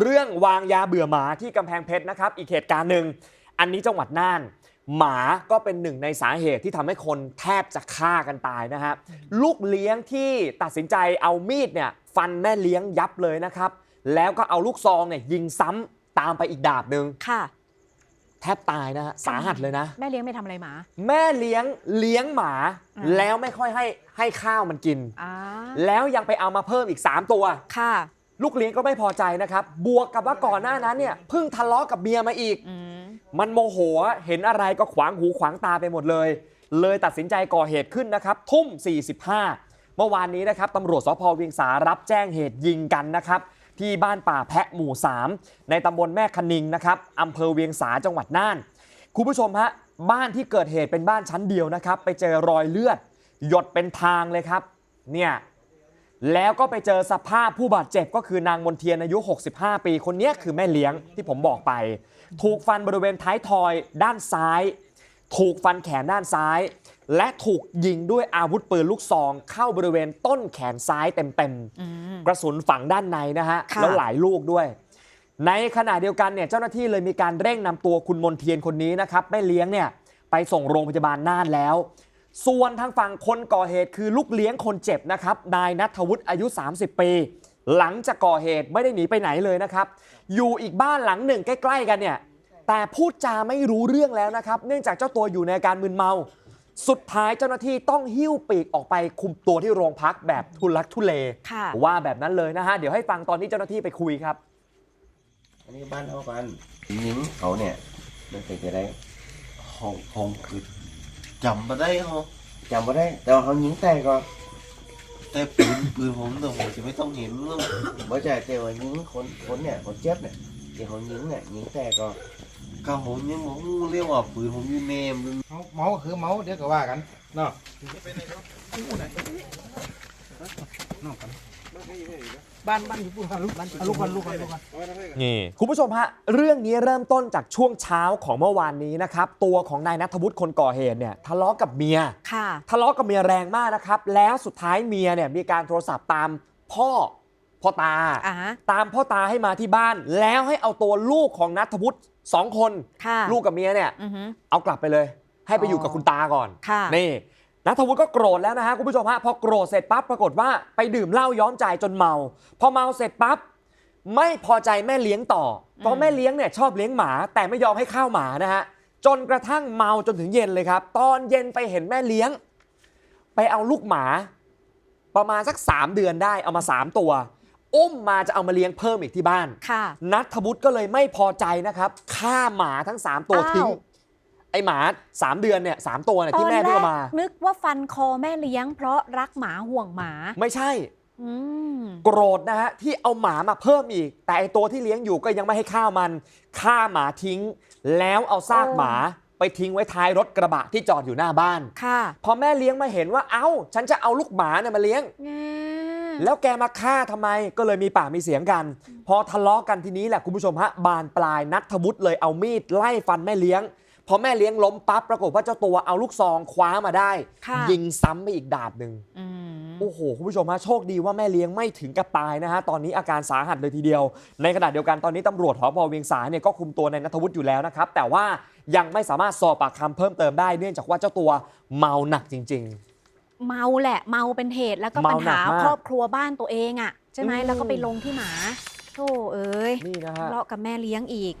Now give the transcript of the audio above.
เรื่องวางยาเบื่อหมาที่กำแพงเพชรนะครับ อีกเหตุการณ์หนึ่งอันนี้จังหวัดน่าน หมาก็เป็นหนึ่งในสาเหตุที่ทำให้คนแทบจะฆ่ากันตายนะฮะลูกเลี้ยงที่ตัดสินใจเอามีดเนี่ยฟันแม่เลี้ยงยับเลยนะครับ แล้วก็เอาลูกซองเนี่ยยิงซ้ำตามไปอีกดาบหนึ่งค่ะ แทบตายนะฮะสาหัสเลยนะ แม่เลี้ยงไม่ทำอะไรหมา แม่เลี้ยงเลี้ยงหมา อ่า แล้วไม่ค่อยให้ให้ข้าวมันกิน อ่าแล้วยังไปเอามาเพิ่มอีก 3 ตัว ค่ะ ลูกเลี้ยงก็ไม่พอใจนะครับ บวกกับว่าก่อนหน้านั้นเนี่ยเพิ่งทะเลาะกับเมียมาอีกอืมมันโมโหเห็นอะไรก็ขวางหูขวางตาไปหมดเลย เลยตัดสินใจก่อเหตุขึ้นนะครับ ทุ่ม 45 เมื่อวานนี้นะครับตำรวจสพเวียงสารับแจ้งเหตุยิงกันนะครับที่บ้านป่าแพะหมู่ 3 ในตำบลแม่คณิงนะครับอำเภอเวียงสาจังหวัดน่าน คุณผู้ชมฮะบ้านที่เกิดเหตุเป็นบ้านชั้นเดียวนะครับ ไปเจอรอยเลือด หยดเป็นทางเลยครับ เนี่ย แล้วก็ไปเจอสภาพผู้บาดเจ็บก็คือนางมนเทียนอายุ 65 ปี คนเนี้ยคือแม่เลี้ยงที่ผมบอกไป ถูกฟันบริเวณท้ายทอยด้านซ้าย ถูกฟันแขนด้านซ้าย และถูกยิงด้วยอาวุธปืนลูกซอง เข้าบริเวณต้นแขนซ้ายเต็มๆ กระสุนฝังด้านในนะฮะะแล้วหลายลูกด้วย ในขณะเดียวกันเนี่ยเจ้าหน้าที่เลยมีการเร่งนำตัวคุณมนเทียนคนนี้นะครับแม่เลี้ยงเนี่ยไปส่งโรงพยาบาลน่านแล้ว ส่วนทางฝั่งคนก่อเหตุคือลูกเลี้ยงคนเจ็บนะครับ นายนัทวุฒิอายุ 30 ปี หลังจากก่อเหตุไม่ได้หนีไปไหนเลยนะครับ อยู่อีกบ้านหลังหนึ่งใกล้ ๆ กันเนี่ย แต่พูดจาไม่รู้เรื่องแล้วนะครับ เนื่องจากเจ้าตัวอยู่ในอาการมึนเมา สุดท้ายเจ้าหน้าที่ต้องหิ้วปีกออกไปคุมตัวที่โรงพักแบบทุลักทุเล ค่ะ ว่าแบบนั้นเลยนะฮะ เดี๋ยวให้ฟังตอนที่เจ้าหน้าที่ไปคุยครับ อันนี้บ้านเขากันหญิงเขาเนี่ยมันเป็นจะได้เขาเขาคือ จำมาได้เขาจำไม่ได้ แต่ว่าเขาหญิงแต่ก็แต่ปืนปืนผมแต่ผมจะไม่ต้องเห็นเรื่องไม่ใช่แต่ว่าหญิงคนคนเนี่ยคนเจ็บเนี่ยที่เขาหญิงเนี่ยหญิงแต่ก็ก็ผมยังบอกเรียกว่าปืนผมอยู่เนมมันเมาเมาก็คือเมาเดี๋ยวก็ว่ากันเนาะ บ้านบ้านอยู่พูดกันลูกบ้านลูกกันลูกกันลูกกันนี่คุณผู้ชมฮะเรื่องนี้เริ่มต้นจากช่วงเช้าของเมื่อวานนี้นะครับตัวของนายนัทวุฒิคนก่อเหตุเนี่ยทะเลาะกับเมียค่ะทะเลาะกับเมียแรงมากนะครับแล้วสุดท้ายเมียเนี่ยมีการโทรศัพท์ตามพ่อพ่อตา ตามพ่อตาให้มาที่บ้าน แล้วให้เอาตัวลูกของนัทวุฒิสองคน ลูกกับเมียเนี่ยเอากลับไปเลย ให้ไปอยู่กับคุณตาก่อนนี่ นัทวุฒิก็โกรธแล้วนะฮะคุณผู้ชมฮะพอโกรธเสร็จปั๊บปรากฏว่าไปดื่มเหล้าย้อมใจจนเมา พอเมาเสร็จปั๊บไม่พอใจแม่เลี้ยงต่อเพราะแม่เลี้ยงเนี่ยชอบเลี้ยงหมา แต่ไม่ยอมให้ข้าวหมานะฮะจนกระทั่งเมาจนถึงเย็นเลยครับ ตอนเย็นไปเห็นแม่เลี้ยง ไปเอาลูกหมา ประมาณสัก 3 เดือนได้เอามา 3 ตัวอุ้มมาจะเอามาเลี้ยงเพิ่มอีกที่บ้านค่ะนัทวุฒิก็เลยไม่พอใจนะครับฆ่าหมาทั้ง 3 ตัวอ้าวทิ้ง ไอหมา3เดือนเนี่ยสามตัวเนี่ยตอที่นแม่แรเพิ่งกเอามา นึกว่าฟันคอแม่เลี้ยง เพราะรักหมาห่วงหมาไม่ใช่อืมโกรธนะฮะที่เอาหมามาเพิ่มอีก แต่ไอตัวที่เลี้ยงอยู่ก็ยังไม่ให้ข้าวมันฆ่าหมาทิ้ง แล้วเอาซากโอ้หมาไปทิ้งไว้ท้ายรถกระบะที่จอดอยู่หน้าบ้าน ค่ะพอแม่เลี้ยงมาเห็นว่าเอ้า ฉันจะเอาลูกหมาเนี่ยมาเลี้ยง แง่แล้วแกมาฆ่าทำไมก็เลยมีปากมีเสียงกัน พอทะเลาะกันทีนี้แหละคุณผู้ชมฮะบานปลายนัทวุฒิเลยเอามีดไล่ฟันแม่เลี้ยง พอแม่เลี้ยงล้มปั๊บปรากฏว่าเจ้าตัวเอาลูกซองคว้ามาได้ ค่ะ ยิงซ้ำไปอีกดาบหนึ่งอืม โอ้โหคุณผู้ชมฮะโชคดีว่าแม่เลี้ยงไม่ถึงกับตายนะฮะตอนนี้อาการสาหัสเลยทีเดียว ในขณะเดียวกันตอนนี้ตำรวจหพเวียงสาเนี่ยก็คุมตัวในนัทวุฒิอยู่แล้วนะครับแต่ว่ายังไม่สามารถสอบปากคำเพิ่มเติมได้เนื่องจากว่าเจ้าตัวเมาหนักจริงเมาแหละเมาเป็นเหตุแล้วก็เมาปัญหนักหามากครอบครัวบ้านตัวเองอะ ใช่ไหมอืม แล้วก็ไปลงที่หมาโธ่เอ้ยๆนี่นะฮะ ทะเลาะกับแม่เลี้ยงอีก